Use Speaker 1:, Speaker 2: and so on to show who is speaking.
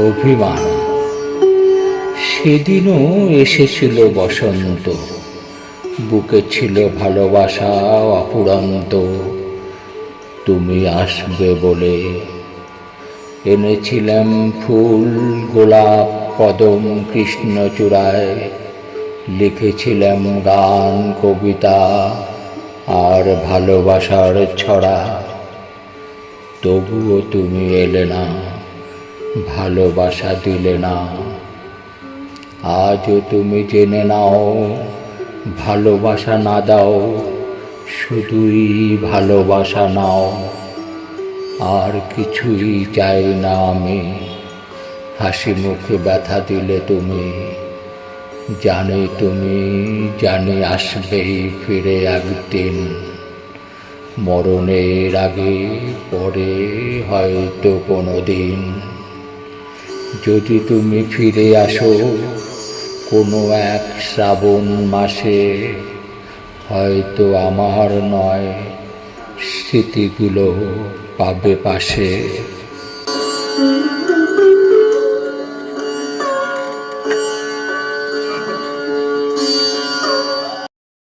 Speaker 1: অভিমান। সেদিনও এসেছিল বসন্ত। বুকে ছিল ভালোবাসা অপুরন্ত তুমি আসবে বলে এনেছিলাম ফুল, গোলাপ, কদম কৃষ্ণচূড়ায় লিখেছিলাম গান, কবিতা আর ভালোবাসার ছড়া। তবুও তুমি এলে না। ভালোবাসা দিলে না। আজও তুমি জেনে নাও, ভালোবাসা না দাও, শুধুই ভালোবাসা নাও। আর কিছুই চাই না আমি। হাসি মুখে ব্যথা দিলে তুমি জানি তুমি, জানি আসবেই ফিরে একদিন। মরণের আগে পরে হয়তো কোনো দিন যদি তুমি ফিরে আসো কোনো এক শ্রাবণ মাসে হয়তো আমার নয় স্মৃতিগুলো পাবে পাশে।